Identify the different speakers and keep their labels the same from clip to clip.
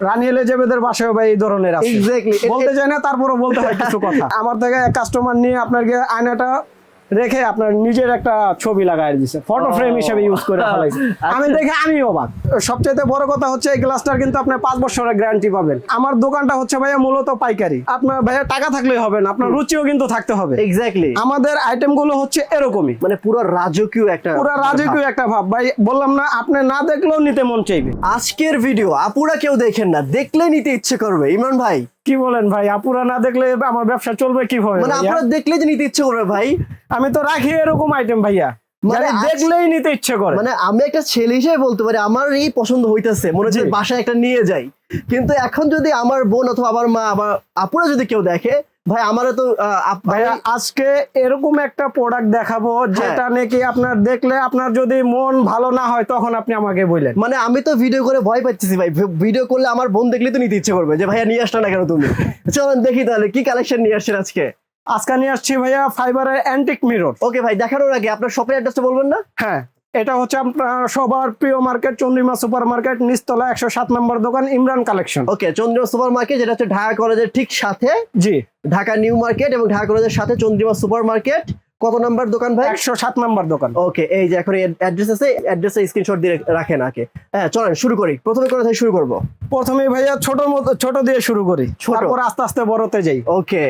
Speaker 1: রানী এলিজাবেথের বাসায় ভাই এই ধরনের আছে। বলতে চাই না তারপরে বলতে হয় কিছু কথা। আমার থেকে কাস্টমার নিয়ে আপনাকে আয়নাটা রেখে আপনার নিজের একটা ছবি লাগাই দিছে ফটো ফ্রেম হিসেবে ইউজ করে ফেলাইছে। আমি
Speaker 2: আচ্ছা।
Speaker 1: দেখে আমি অবাক সবচেয়ে বড় কথা হচ্ছে এই গ্লাসটার কিন্তু আপনি পাঁচ বছরের গ্যারান্টি পাবেন। আমার দোকানটা হচ্ছে ভাইয়া মূলত পাইকারি। আপনার ভাইয়া টাকা থাকলেই হবে না আপনার রুচিও কিন্তু থাকতে হবে।
Speaker 2: এক্স্যাক্টলি
Speaker 1: আমাদের আইটেমগুলো হচ্ছে এরকমই।
Speaker 2: মানে পুরো রাজকীয় একটা
Speaker 1: পুরা রাজকীয় একটা ভাব। ভাই বললাম না আপনি না দেখলেও নিতে মন চাইবে।
Speaker 2: আজকের ভিডিও আপুরা কেউ দেখেন না দেখলে নিতে ইচ্ছে করবে। ইমরান ভাই
Speaker 1: কি বলেন ভাই? আপুরা না দেখলে আমার ব্যবসা চলবে কীভাবে
Speaker 2: মানে আপুরা দেখলে যে নিতে ইচ্ছে করবে ভাই।
Speaker 1: আমি তো রাখি এরকম আইটেম ভাইয়া।
Speaker 2: মানে
Speaker 1: দেখলেই নিতে ইচ্ছে করে।
Speaker 2: মানে আমি একটা ছেলে হিসেবে বলতে পারি আমার এই পছন্দ হইতেছে মনে হচ্ছে বাসায় একটা নিয়ে যাই। কিন্তু এখন যদি আমার বোন অথবা আমার মা আবার আপুরা যদি কেউ দেখে ভাই আমারও তো
Speaker 1: ভাইয়া আজকে এরকম একটা প্রোডাক্ট দেখাবো
Speaker 2: হ্যাঁ।
Speaker 1: যেটা নাকি আপনার দেখলে আপনার যদি মন ভালো না হয় তখন আপনি আমাকে বললেন
Speaker 2: মানে আমি তো ভিডিও করে ভয় পাচ্ছি ভাই। ভিডিও করলে আমার বোন দেখলে তো নিতে ইচ্ছে করবে যে ভাইয়া নিয়ে আসলে না কেন তুমি? চলেন দেখি তাহলে কি কালেকশন নিয়ে আসছেন আজকে?
Speaker 1: আজকে নিয়ে আসছি ভাইয়া ফাইবারের অ্যান্টিক মিরর
Speaker 2: ওকে ভাই দেখানোর আগে আপনার শপের অ্যাড্রেসটা বলবেন না?
Speaker 1: হ্যাঁ। এটা হচ্ছে আপনার সবার প্রিয় মার্কেট চন্দ্রিমা সুপার মার্কেট নিচতলা একশো সাত নম্বর দোকান Imran collection.
Speaker 2: Okay Chandra super market যেটা হচ্ছে ঢাকা কলেজের ঠিক সাথে?
Speaker 1: জি।
Speaker 2: ঢাকা নিউ মার্কেট এবং ঢাকা কলেজের সাথে চন্দ্রিমা সুপার মার্কেট কত নাম্বার দোকান ভাই?
Speaker 1: একশো সাত নম্বর দোকান।
Speaker 2: ওকে এই যে এখন অ্যাড্রেস আছে অ্যাড্রেসে স্ক্রিনশট দিয়ে রাখেন আগে। হ্যাঁ চলেন শুরু করি। প্রথমে কোথা থেকে শুরু করব?
Speaker 1: প্রথমে ভাইয়া ছোট মতো ছোট দিয়ে শুরু করি।
Speaker 2: ছোট।
Speaker 1: তারপর আস্তে আস্তে বড়তে যাই।
Speaker 2: ওকে।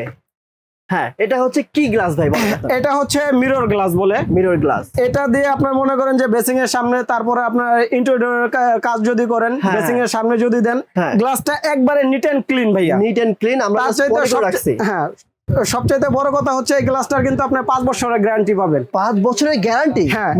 Speaker 2: হ্যাঁ এটা হচ্ছে কি গ্লাস ভাই?
Speaker 1: এটা হচ্ছে মিরর গ্লাস বলে।
Speaker 2: মিরর গ্লাস
Speaker 1: এটা দিয়ে আপনার মনে করেন যে বেসিং এর সামনে তারপরে আপনার ইন্টেরিয়র কাজ যদি করেন
Speaker 2: হ্যাঁ।
Speaker 1: বেসিং এর সামনে যদি দেন
Speaker 2: হ্যাঁ।
Speaker 1: গ্লাসটা একবারে নিট এন্ড ক্লিন ভাইয়া।
Speaker 2: নিট এন্ড ক্লিন আমরা রাখছি।
Speaker 1: হ্যাঁ সবচাইতে বড় কথা হচ্ছে এই গ্লাসটার কিন্তু আপনি পাঁচ বছরের গ্যারান্টি পাবেন।
Speaker 2: পাঁচ বছরের গ্যারান্টি
Speaker 1: হ্যাঁ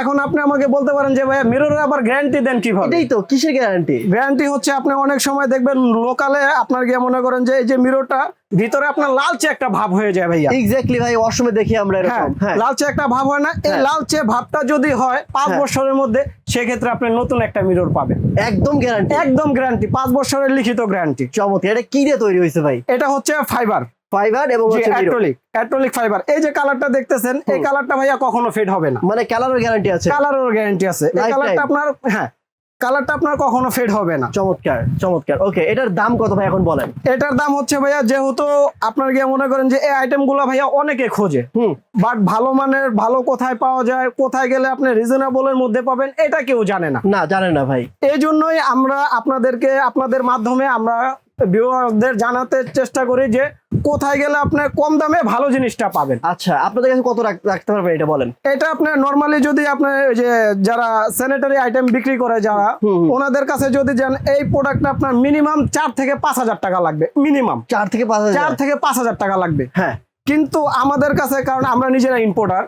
Speaker 1: এখন আপনি আমাকে বলতে পারেন যে ভাইয়া মিররে আবার গ্যারান্টি দেন কীভাবে?
Speaker 2: এটাই তো কিসের গ্যারান্টি
Speaker 1: গ্যারান্টি হচ্ছে আপনি অনেক সময় দেখবেন লোকালে আপনার গিয়ে মনে করেন যে এই যে মিররটা ভিতরে আপনার লালচে একটা ভাব হয়ে যায় ভাইয়া।
Speaker 2: এক্স্যাক্টলি ভাই অসময় দেখি আমরা
Speaker 1: হ্যাঁ
Speaker 2: এরকম। হ্যাঁ
Speaker 1: লালচে একটা ভাব হয় না। এই
Speaker 2: হ্যাঁ।
Speaker 1: লালচে ভাবটা যদি হয় পাঁচ
Speaker 2: হ্যাঁ।
Speaker 1: বছরের মধ্যে সেক্ষেত্রে আপনি নতুন একটা মিরর পাবেন।
Speaker 2: একদম গ্যারান্টি
Speaker 1: একদম গ্যারান্টি পাঁচ বছরের লিখিত গ্যারান্টি
Speaker 2: চমৎকার এটা কি দিয়ে তৈরি হয়েছে ভাই?
Speaker 1: এটা হচ্ছে ফাইবার
Speaker 2: ফাইবার এবং।
Speaker 1: অ্যাক্রোলিক অ্যাক্রোলিক ফাইবার এই যে কালারটা দেখতেছেন এই কালারটা ভাইয়া কখনো ফেড হবে না।
Speaker 2: মানে কালারের গ্যারান্টি আছে।
Speaker 1: কালারের গ্যারান্টি আছে। এই কালারটা আপনার হ্যাঁ কালারটা আপনার কখনো ফেড হবে না।
Speaker 2: চমৎকার চমৎকার। ওকে এটার দাম কত ভাই এখন বলেন?
Speaker 1: এটার দাম হচ্ছে ভাইয়া যেহেতু আপনার গিয়ে মনে করেন যে এই আইটেমগুলো ভাইয়া অনেকে খোঁজে।
Speaker 2: হুম।
Speaker 1: বাট ভালো মানের ভালো কোথায় পাওয়া যায় কোথায় গেলে আপনি রিজনেবলের মধ্যে পাবেন এটা কেউ জানে না।
Speaker 2: না জানেন না ভাই।
Speaker 1: এই জন্যই আমরা আপনাদেরকে আপনাদের মাধ্যমে আমরা ভিউয়ারদের জানাতে চেষ্টা করি যে কোথায় গেলে আপনি কম দামে ভালো জিনিসটা পাবেন।
Speaker 2: আচ্ছা আপনাদের কাছে কত রাখ- রাখতে পারবেন এটা বলেন?
Speaker 1: এটা আপনার নর্মালি যদি আপনি ওই যে যারা স্যানিটারি আইটেম বিক্রি করে যারা। ওনাদের কাছে যদি যান এই প্রোডাক্টটা আপনার মিনিমাম চার থেকে পাঁচ হাজার টাকা লাগবে মিনিমাম
Speaker 2: চার থেকে পাঁচ হাজার।
Speaker 1: চার থেকে পাঁচ হাজার টাকা লাগবে।
Speaker 2: হ্যাঁ।
Speaker 1: কিন্তু আমাদের কাছে কারণ আমরা নিজেরা ইম্পোর্টার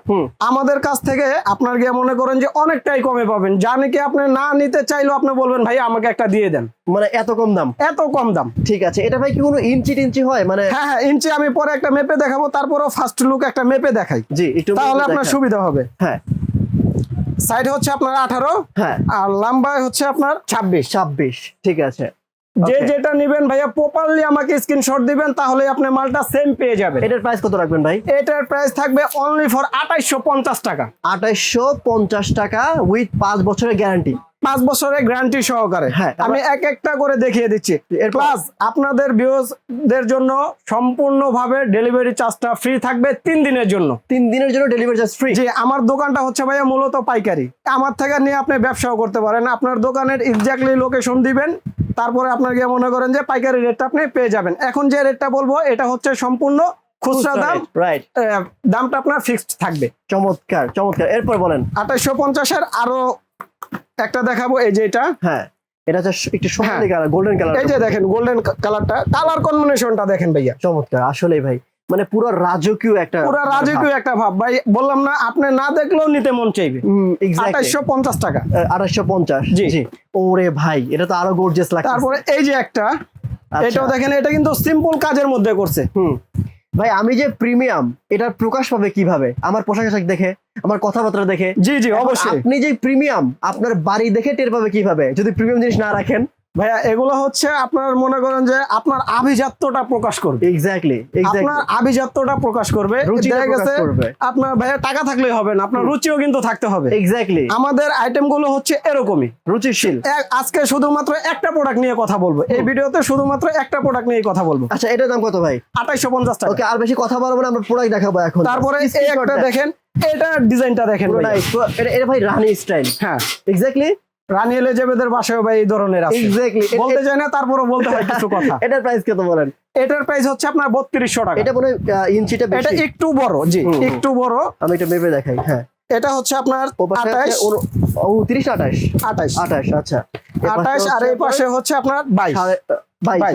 Speaker 1: আমাদের কাছ থেকে আপনার গিয়ে মনে করেন যে অনেকটাই কমে পাবেন। যা নাকি আপনি না নিতে চাইলেও আপনি বলবেন ভাই আমাকে একটা দিয়ে দেন।
Speaker 2: মানে এত কম দাম?
Speaker 1: এত কম দাম।
Speaker 2: ঠিক আছে। এটা ভাই কি কোনো ইঞ্চি টিঞ্চি হয়? মানে
Speaker 1: হ্যাঁ হ্যাঁ ইঞ্চি আমি পরে একটা মেপে দেখাবো তারপরও ফার্স্ট লুক একটা মেপে দেখাই।
Speaker 2: জি একটু
Speaker 1: তাহলে আপনার সুবিধা হবে।
Speaker 2: হ্যাঁ।
Speaker 1: সাইড হচ্ছে আপনার আঠারো
Speaker 2: হ্যাঁ।
Speaker 1: আর লম্বায় হচ্ছে আপনার ছাব্বিশ।
Speaker 2: ছাব্বিশ ঠিক আছে।
Speaker 1: যে যেটা নেবেন ভাইয়া প্রপারলি আমাকে স্ক্রিনশট দিবেন তাহলে আপনি মালটা সেম পেয়ে যাবেন।
Speaker 2: এটার প্রাইস কত রাখবেন ভাই?
Speaker 1: এটার প্রাইস থাকবে অনলি ফর আঠাইশশো পঞ্চাশ টাকা।
Speaker 2: আঠাইশশো পঞ্চাশ টাকা উইথ পাঁচ বছরের গ্যারান্টি
Speaker 1: পাঁচ বছরের গ্যারান্টি সহকারে।
Speaker 2: হ্যাঁ,
Speaker 1: আমি এক একটা করে দেখিয়ে দিচ্ছি। প্লাস আপনাদের ভিউজদের জন্য সম্পূর্ণভাবে ডেলিভারি চার্জটা ফ্রি থাকবে তিন দিনের জন্য।
Speaker 2: তিন দিনের জন্য ডেলিভারি চার্জ ফ্রি
Speaker 1: যে আমার দোকানটা হচ্ছে ভাইয়া মূলত পাইকারি। আমার থেকে নিয়ে আপনি ব্যবসাও করতে পারেন। আপনার দোকানের এক্স্যাক্টলি লোকেশন দিবেন তারপরে আপনার গিয়ে মনে করেন যে পাইকারি রেটটা আপনি পেয়ে যাবেন। এখন যে রেটটা বলব এটা হচ্ছে সম্পূর্ণ খুচরা দাম।
Speaker 2: রাইট
Speaker 1: দামটা আপনার ফিক্সড থাকবে।
Speaker 2: চমৎকার চমৎকার। এরপর বলেন।
Speaker 1: আঠাইশশো পঞ্চাশের আরও একটা দেখাবো এই যে এটা।
Speaker 2: হ্যাঁ এটা হচ্ছে একটু সোনালি। কালার গোল্ডেন কালার
Speaker 1: এই যে দেখেন গোল্ডেন কালারটা কালার কম্বিনেশনটা দেখেন ভাইয়া।
Speaker 2: চমৎকার আসলেই ভাই। মানে পুরো রাজকীয় একটা
Speaker 1: পুরো রাজকীয় একটা ভাব। ভাই বললাম না আপনি না দেখলেও নিতে মন চাইবে। আঠাইশশো পঞ্চাশ টাকা।
Speaker 2: আঠাশশো পঞ্চাশ
Speaker 1: জি।
Speaker 2: জি। ওরে ভাই এটা তো আরও গর্জিয়াস লাগছে
Speaker 1: তারপরে এই যে একটা
Speaker 2: আচ্ছা।
Speaker 1: এটাও দেখেন এটা কিন্তু সিম্পল কাজের মধ্যে করছে।
Speaker 2: হুম। ভাই আমি যে প্রিমিয়াম এটার প্রকাশ পাবে কীভাবে? আমার পোশাক আশাক দেখে আমার কথাবার্তা দেখে।
Speaker 1: জি জি অবশ্যই।
Speaker 2: আপনি যে প্রিমিয়াম আপনার বাড়ি দেখে টের পাবে কীভাবে? যদি প্রিমিয়াম জিনিস না রাখেন
Speaker 1: ভাইয়া এগুলো হচ্ছে আপনার মনে করেন যে আপনার আভিজাত্যটা প্রকাশ করবে।
Speaker 2: এক্স্যাক্টলি
Speaker 1: আপনার আভিজাত্যটা প্রকাশ করবে। দেখা গেছে আপনার ভাইয়া টাকা থাকলে হবে না আপনার রুচিও কিন্তু থাকতে হবে।
Speaker 2: এক্স্যাক্টলি
Speaker 1: আমাদের আইটেমগুলো হচ্ছে এরকমই।
Speaker 2: রুচিশীল।
Speaker 1: আজকে শুধুমাত্র একটা প্রোডাক্ট নিয়ে কথা বলব। এই ভিডিওতে শুধুমাত্র একটা প্রোডাক্ট নিয়ে কথা বলব।
Speaker 2: আচ্ছা এটার দাম কত ভাই?
Speaker 1: আঠাইশো পঞ্চাশ টাকা।
Speaker 2: ওকে আর বেশি কথা বলব না আমরা প্রোডাক্ট দেখাবো এখন।
Speaker 1: তারপরে এই একটা দেখেন এটা ডিজাইনটা দেখেন
Speaker 2: এটা ভাই রানী স্টাইল
Speaker 1: হ্যাঁ।
Speaker 2: এক্স্যাক্টলি
Speaker 1: রানী এলিজাবেথের বাসায় ভাই এই ধরনের আছে।
Speaker 2: এক্স্যাক্টলি
Speaker 1: বলতে চাই না তারপরে বলতে হয় কিছু কথা।
Speaker 2: এটার প্রাইস কত বলেন?
Speaker 1: এটার প্রাইস হচ্ছে আপনার বত্রিশশো টাকা।
Speaker 2: এটা মনে ইঞ্চিটা
Speaker 1: এটা একটু বড় জি। একটু বড়।
Speaker 2: আমি এটা মেপে দেখাই হ্যাঁ।
Speaker 1: এটা হচ্ছে আপনার
Speaker 2: ও পাশে
Speaker 1: আঠাইশ
Speaker 2: আছে উন- উনত্রিশ আঠাশ?
Speaker 1: আঠাইশ
Speaker 2: আঠাশ আচ্ছা। এ পাশে
Speaker 1: আঠাইশ আর এই পাশে হচ্ছে আপনার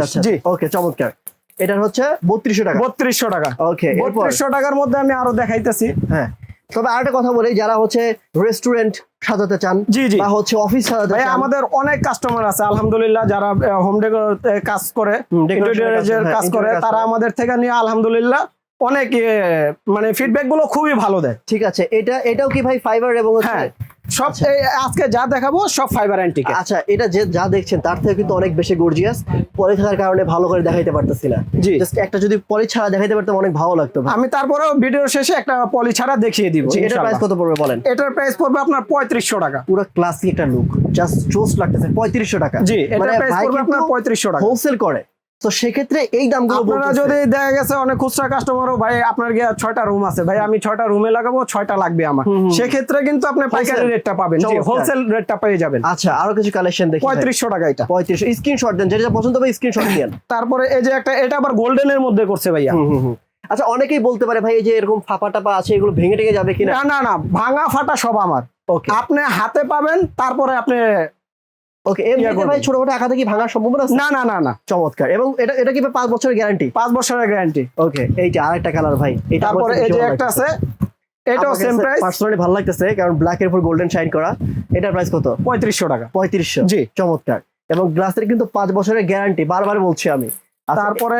Speaker 2: আচ্ছা।
Speaker 1: জি।
Speaker 2: ওকে চমৎকার। এটার হচ্ছে বত্রিশশো টাকা।
Speaker 1: বত্রিশশো টাকা।
Speaker 2: ওকে এরপর?
Speaker 1: বত্রিশশো টাকার মধ্যে আমি আরও দেখাইতেছি।
Speaker 2: হ্যাঁ। তবে আরেকটা কথা বলি যারা হচ্ছে রেস্টুরেন্ট সাজাতে চান
Speaker 1: জি জি।
Speaker 2: বা হচ্ছে অফিস সাজাতে চান।
Speaker 1: আমাদের অনেক কাস্টমার আছে আলহামদুলিল্লাহ যারা হোম ডেকোর কাজ করে
Speaker 2: এর
Speaker 1: ইন্টেরিয়রের
Speaker 2: কাজ, হ্যাঁ,
Speaker 1: করে তারা আমাদের থেকে নিয়ে আলহামদুলিল্লাহ অনেক মানে ফিডব্যাকগুলো খুবই ভালো দেয়।
Speaker 2: ঠিক আছে এটা এটাও কি ভাই ফাইবার এবং
Speaker 1: হ্যাঁ সব
Speaker 2: আচ্ছা।
Speaker 1: আজকে যা দেখাবো সব ফাইবার অ্যান্টিকে
Speaker 2: আচ্ছা এটা যে যা দেখছেন তার থেকে কিন্তু অনেক বেশি গর্জিয়াস পরে থাকার কারণে ভালো করে দেখাইতে পারতেছি না।
Speaker 1: জি।
Speaker 2: জাস্ট একটা যদি পরে ছাড়া দেখাইতে পারতাম অনেক ভালো লাগতো।
Speaker 1: আমি তারপরেও ভিডিওর শেষে একটা পলি ছাড়া দেখিয়ে দিব
Speaker 2: এটার প্রাইস কত পড়বে বলেন?
Speaker 1: এটার প্রাইস পড়বে আপনার পঁয়ত্রিশশো টাকা।
Speaker 2: পুরো ক্লাসিক একটা লুক জাস্ট জোস লাগতেছে পঁয়ত্রিশশো টাকা।
Speaker 1: জি এটার প্রাইস পড়বে আপনার পঁয়ত্রিশশো টাকা।
Speaker 2: হোলসেল করে। তো সেক্ষেত্রে এই দামগুলো
Speaker 1: আপনারা যদি দেখা গেছে অনেক খুচরা কাস্টমারও ভাই আপনার গিয়ে ছয়টা রুম আছে ভাই আমি ছয়টা রুমে লাগাবো ছয়টা লাগবে আমার। সেক্ষেত্রে কিন্তু আপনি পাইকারি? রেটটা পাবেন। হোলসেল রেটটা পেয়ে যাবেন।
Speaker 2: আচ্ছা আরও কিছু কালেকশন দেখি
Speaker 1: পঁয়ত্রিশশো টাকা এটা।
Speaker 2: পঁয়ত্রিশ স্ক্রিনশট দেন যেটা পছন্দ হবে স্ক্রিনশট দেন
Speaker 1: তারপরে এই যে একটা এটা আবার গোল্ডেনের মধ্যে করছে ভাইয়া।
Speaker 2: আচ্ছা অনেকেই বলতে পারে ভাই এই যে এরকম ফাপা টাপা আছে এগুলো ভেঙে টেঙে যাবে কিনা?
Speaker 1: না না না ভাঙা ফাটা সব আমার।
Speaker 2: ওকে
Speaker 1: আপনি হাতে পাবেন তারপরে আপনি
Speaker 2: ওকে এমনিতে ভাই ছোটখাটো আঘাতে কি ভাঙার সম্ভাবনা আছে?
Speaker 1: না না না না।
Speaker 2: চমৎকার। এবং এটা এটা কি পাঁচ বছরের গ্যারান্টি
Speaker 1: পাঁচ বছরের গ্যারান্টি
Speaker 2: ওকে এইটা আরেকটা কালার ভাই।
Speaker 1: তারপরে এই যে একটা আছে এটাও সেম প্রাইস
Speaker 2: পার্সোনালি ভালো লাগতেছে কারণ ব্ল্যাক এর উপর গোল্ডেন শাইন করা এটার প্রাইস কত?
Speaker 1: পঁয়ত্রিশশো টাকা।
Speaker 2: পঁয়ত্রিশশো।
Speaker 1: জি।
Speaker 2: চমৎকার। এবং গ্লাসের কিন্তু পাঁচ বছরের গ্যারান্টি বারবার বলছি আমি। আচ্ছা,
Speaker 1: তারপরে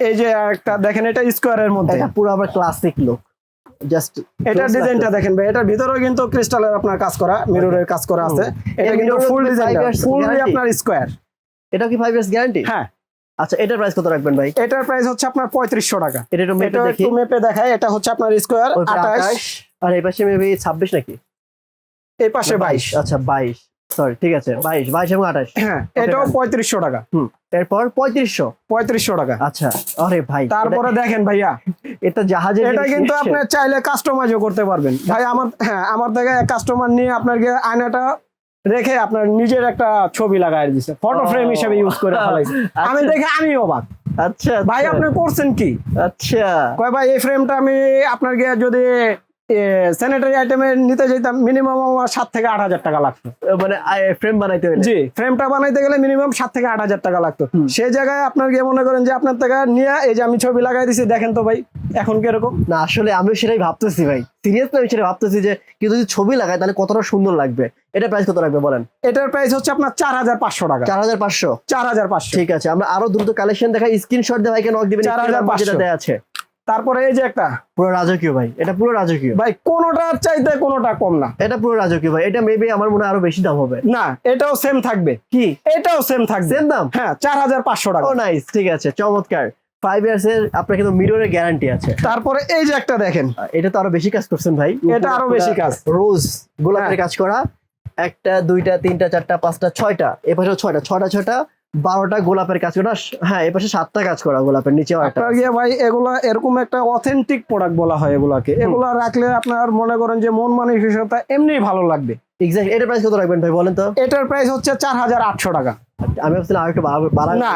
Speaker 1: এই যে একটা দেখেন এটা স্কোয়ারের মধ্যে।
Speaker 2: এটা পুরো আবার ক্লাসিক লুক জাস্ট
Speaker 1: এটা ডিজাইনটা দেখেন ভাই এটার ভিতরেও কিন্তু ক্রিস্টালের আপনার কাজ করা মিররের কাজ করা আছে। এটা কিন্তু full design
Speaker 2: five
Speaker 1: full
Speaker 2: guarantee?
Speaker 1: আপনার স্কোয়ার
Speaker 2: এটা কি ফাইভ ইয়ার্স গ্যারান্টি
Speaker 1: হ্যাঁ।
Speaker 2: আচ্ছা এটার প্রাইস কত রাখবেন ভাই?
Speaker 1: এটার প্রাইস হচ্ছে আপনার পঁয়ত্রিশশো টাকা।
Speaker 2: এটা একটু মেপে দেখি।
Speaker 1: একটু মেপে দেখায় এটা হচ্ছে আপনার স্কোয়ার আঠাশ।
Speaker 2: 28, আর এই পাশে মেবি ছাব্বিশ নাকি?
Speaker 1: এই পাশে বাইশ।
Speaker 2: আচ্ছা বাইশ। সরি ঠিক আছে বাইশ বাইশ এবং আঠাশ।
Speaker 1: হ্যাঁ এটাও পঁয়ত্রিশশো টাকা।
Speaker 2: এরপর পঁয়ত্রিশশো।
Speaker 1: পঁয়ত্রিশশো টাকা।
Speaker 2: আচ্ছা আরে ভাই
Speaker 1: তারপরে দেখেন ভাইয়া
Speaker 2: এটা- জাহাজে
Speaker 1: এটা কিন্তু আপনি চাইলে কাস্টমাইজও করতে পারবেন। ভাই আমার হ্যাঁ আমার থেকে কাস্টমার নিয়ে আপনার আয়নাটা রেখে আপনার নিজের একটা ছবি লাগাই দিছে। Photo frame. হিসেবে ইউজ করে ফেলাইছে আমি
Speaker 2: আচ্ছা।
Speaker 1: দেখে আমি অবাক
Speaker 2: আচ্ছা
Speaker 1: ভাই
Speaker 2: আচ্ছা।
Speaker 1: আপনি করছেন কি?
Speaker 2: আচ্ছা।
Speaker 1: কয় ভাই এই ফ্রেমটা আমি আপনার যদি স্যানিটারি আইটেমে নিতে যেতাম মিনিমাম আমার সাত থেকে আট হাজার টাকা লাগতো।
Speaker 2: মানে ফ্রেম বানাইতে হলে
Speaker 1: জি ফ্রেমটা বানাইতে গেলে মিনিমাম সাত থেকে আট হাজার টাকা লাগতো। সেই জায়গায় আপনার গিয়ে মনে করেন যে আপনার থেকে নিয়ে এই যে আমি ছবি লাগাই দিছি দেখেন তো ভাই এখন কীরকম?
Speaker 2: না আসলে আমি সেটাই ভাবতেছি ভাই। সিরিয়াসলি আমি সেটা ভাবতেছি যে কেউ যদি ছবি লাগায় তাহলে কতটা সুন্দর লাগবে? এটা প্রাইস কত রাখবে বলেন?
Speaker 1: এটার প্রাইস হচ্ছে আপনার চার হাজার পাঁচশো টাকা।
Speaker 2: চার হাজার পাঁচশো?
Speaker 1: চার হাজার পাঁচশো।
Speaker 2: ঠিক আছে আমরা আরও দ্রুত কালেকশন দেখাই স্ক্রিনশট দিয়ে ভাইকে নক দিবেন
Speaker 1: 4500
Speaker 2: যেটা দেয়া আছে।
Speaker 1: তারপরে এই যে একটা।
Speaker 2: পুরো রাজকীয় ভাই এটা পুরো রাজকীয়।
Speaker 1: ভাই কোনোটার চাইতে কোনোটা কম না।
Speaker 2: এটা পুরো রাজকীয় ভাই এটা মেবি আমার মনে আরও বেশি দাম হবে।
Speaker 1: না এটাও সেম থাকবে।
Speaker 2: কি?
Speaker 1: এটাও সেম থাকবে।
Speaker 2: সেম দাম?
Speaker 1: হ্যাঁ চার হাজার পাঁচশো টাকা।
Speaker 2: ও নাইস ঠিক আছে চমৎকার। ফাইভ ইয়ার্স এর আপনার কিন্তু মিররের গ্যারান্টি আছে।
Speaker 1: তারপরে এই যে একটা দেখেন।
Speaker 2: এটা তো আরও বেশি কাজ করছেন ভাই।
Speaker 1: এটা আরও বেশি কাজ।
Speaker 2: রোজ গোলাপের
Speaker 1: হ্যাঁ।
Speaker 2: কাজ করা। একটা দুইটা তিনটা চারটা পাঁচটা ছয়টা। এপাশে ছয়টা ছয়টা ছয়টা। বারোটা গোলাপের কাজ করা হ্যাঁ এপাশে সাতটা কাজ করা গোলাপের
Speaker 1: গিয়ে ভাই এগুলা এরকম একটা অথেন্টিক প্রোডাক্ট বলা হয় এগুলাকে। এগুলা রাখলে আপনার মনে করেন যে মন মানসিকতা এমনি ভালো লাগবে।
Speaker 2: এক্স্যাক্ট এটা প্রাইস কত রাখবেন ভাই বলেন তো?
Speaker 1: এটার প্রাইস হচ্ছে চার হাজার আটশো টাকা।
Speaker 2: আমি ভাবছিলাম আর একটু
Speaker 1: না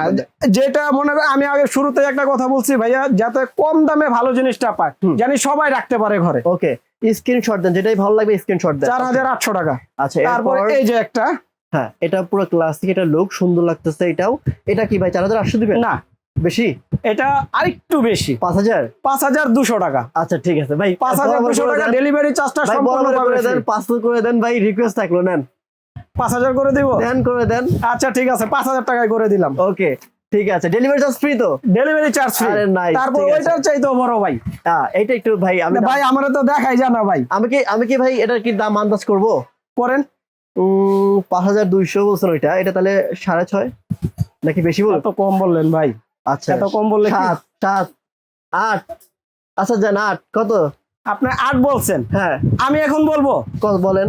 Speaker 1: যেটা মনে আমি আগে শুরুতে একটা কথা বলছি ভাইয়া যাতে কম দামে ভালো জিনিসটা পায়। জানি সবাই রাখতে পারে ঘরে।
Speaker 2: ওকে স্ক্রিনশট দেন যেটাই ভালো লাগবে স্ক্রিনশট দেন।
Speaker 1: চার হাজার আটশো টাকা।
Speaker 2: আচ্ছা
Speaker 1: তারপরে এই যে একটা
Speaker 2: হ্যাঁ এটা পুরো ক্লাসিক এটা লুক সুন্দর লাগতেছে এটাও। এটা কি ভাই চার হাজার আটশো দিবেন?
Speaker 1: না।
Speaker 2: বেশি?
Speaker 1: এটা আরেকটু বেশি।
Speaker 2: পাঁচ হাজার?
Speaker 1: পাঁচ হাজার দুশো টাকা।
Speaker 2: আচ্ছা ঠিক আছে। ভাই
Speaker 1: পাঁচ হাজার দুশো টাকা ডেলিভারি চার্জটা সম্পূর্ণ
Speaker 2: করে দেন পাঁচশো করে দেন ভাই রিকোয়েস্ট থাকল নেন।
Speaker 1: পাঁচ হাজার করে দিব?
Speaker 2: দেন করে দেন।
Speaker 1: আচ্ছা ঠিক আছে পাঁচ হাজার টাকায় করে দিলাম।
Speaker 2: ওকে ঠিক আছে। ডেলিভারি চার্জ ফ্রি তো?
Speaker 1: ডেলিভারি চার্জ ফ্রি
Speaker 2: আরে nice,
Speaker 1: তারপর। ওইটার চাইতেও বড় ভাই।
Speaker 2: হ্যাঁ এটা একটু ভাই আমি
Speaker 1: ভাই আমার তো দেখাই জানা ভাই।
Speaker 2: আমি কি আমি কি ভাই এটার কি দাম আন্দাজ করব?
Speaker 1: করেন।
Speaker 2: পাঁচ হাজার দুইশো বলছেন ওইটা। এটা তাহলে সাড়ে ছয়? নাকি বেশি বল?
Speaker 1: এত কম বললেন ভাই।
Speaker 2: আচ্ছা।
Speaker 1: এত কম বললে
Speaker 2: সাত সাত আট। আচ্ছা যান আট। কত?
Speaker 1: আপনি আট বলছেন।
Speaker 2: হ্যাঁ।
Speaker 1: আমি এখন বলব?
Speaker 2: কত বলেন?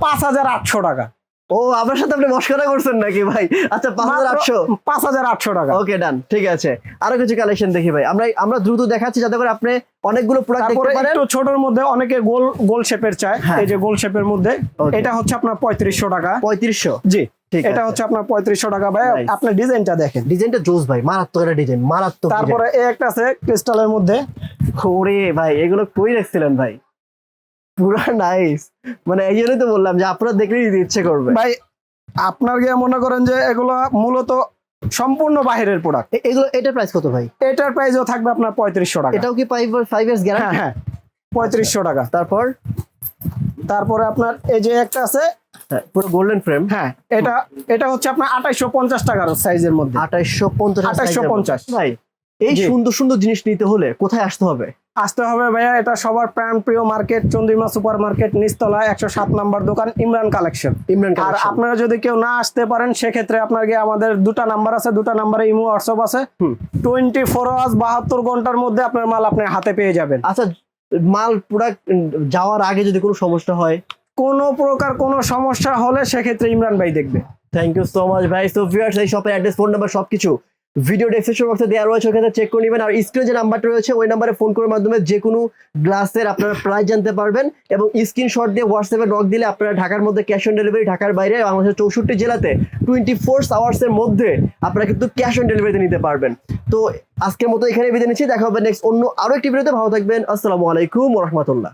Speaker 1: পাঁচ হাজার আটশো টাকা।
Speaker 2: ও আপনার সাথে আপনি মস্করা করছেন নাকি ভাই? আচ্ছা পাঁচ হাজার আটশো।
Speaker 1: পাঁচ হাজার আটশো টাকা।
Speaker 2: ওকে ডান ঠিক আছে। আরও কিছু কালেকশন দেখি ভাই। আমরা আমরা দ্রুত দেখাচ্ছি যাতে করে আপনি অনেকগুলো প্রোডাক্ট দেখতে পারেন।
Speaker 1: একটু ছোটর মধ্যে অনেকে গোল গোল শেপের চায়।
Speaker 2: হ্যাঁ।
Speaker 1: এই যে গোল শেপের মধ্যে। এটা হচ্ছে আপনার পঁয়ত্রিশশো টাকা।
Speaker 2: পঁয়ত্রিশশো?
Speaker 1: জি।
Speaker 2: ঠিক
Speaker 1: এটা হচ্ছে আপনার পঁয়ত্রিশশো টাকা। ভাই আপনার ডিজাইনটা দেখেন।
Speaker 2: ডিজাইনটা জোস ভাই মারাত্মক একটা ডিজাইন মারাত্মক
Speaker 1: তারপরে এই একটা আছে ক্রিস্টালের মধ্যে।
Speaker 2: ওরে ভাই এগুলো কই রাখছিলেন ভাই? পুরা নাইস মানে এই জন্যই তো বললাম যে আপনারা দেখলেই দিতে ইচ্ছে করবে।
Speaker 1: ভাই আপনার গিয়ে মনে করেন যে এগুলো মূলত সম্পূর্ণ বাহিরের প্রোডাক্ট
Speaker 2: এগুলো এটার প্রাইস কত ভাই?
Speaker 1: এটার প্রাইসও থাকবে আপনার পঁয়ত্রিশশো টাকা।
Speaker 2: এটাও কি ফাইভ ইয়ার্স গ্যারান্টি
Speaker 1: হ্যাঁ পঁয়ত্রিশশো টাকা।
Speaker 2: তারপর?
Speaker 1: তারপরে আপনার এই যে একটা আছে
Speaker 2: হ্যাঁ, পুরো গোল্ডেন ফ্রেম
Speaker 1: হ্যাঁ এটা এটা হচ্ছে আপনার আঠাইশো পঞ্চাশ টাকার সাইজের মধ্যে।
Speaker 2: আঠাইশো পঞ্চাশ
Speaker 1: 2850
Speaker 2: ভাই এই সুন্দর সুন্দর জিনিস নিতে হলে কোথায় আসতে হবে?
Speaker 1: আসতে হবে ভাইয়া এটা সবার প্রাণ প্রিয় মার্কেট চন্দ্রিমা সুপার মার্কেট নিচতলা একশো সাত নাম্বার দোকান ইমরান কালেকশন।
Speaker 2: ইমরান
Speaker 1: আর আপনারা যদি কেউ না আসতে পারেন সেক্ষেত্রে আপনার গিয়ে আমাদের দুটা নাম্বার আছে দুটা নাম্বারে ইমো হোয়াটসঅ্যাপ আছে। টোয়েন্টি ফোর আওয়ার্স বাহাত্তর ঘণ্টার মধ্যে আপনার মাল আপনি হাতে পেয়ে যাবেন।
Speaker 2: আচ্ছা মাল প্রোডাক্ট যাওয়ার আগে যদি কোনো সমস্যা হয়?
Speaker 1: কোনো প্রকার কোনো সমস্যা হলে সেক্ষেত্রে ইমরান ভাই দেখবে।
Speaker 2: থ্যাংক ইউ সো মাচ ভাই। সো ভিউয়ার্স এই শপের অ্যাড্রেস ফোন নাম্বার সবকিছু। ভিডিও ডেসক্রিপশন বক্সে দেওয়া রয়েছে, ওখানে চেক করে নেবেন। আর স্ক্রিনে যে নাম্বারটা রয়েছে, ওই নাম্বারে ফোন করার মাধ্যমে যে কোনো গ্লাসের আপনারা প্রাইস জানতে পারবেন এবং স্ক্রিনশট দিয়ে হোয়াটসঅ্যাপে নক দিলে আপনারা ঢাকার মধ্যে ক্যাশ অন ডেলিভারি ঢাকার বাইরে বাংলাদেশের চৌষট্টি জেলাতে টোয়েন্টি ফোর আওয়ার্সের মধ্যে আপনারা কিন্তু ক্যাশ অন ডেলিভারিতে নিতে পারবেন। তো আজকের মতো এখানে বিদায় নিচ্ছি, দেখা হবে নেক্সট অন্য আরও একটি ভিডিওতে ভালো থাকবেন, আসসালামু আলাইকুম রহমতুল্লাহ।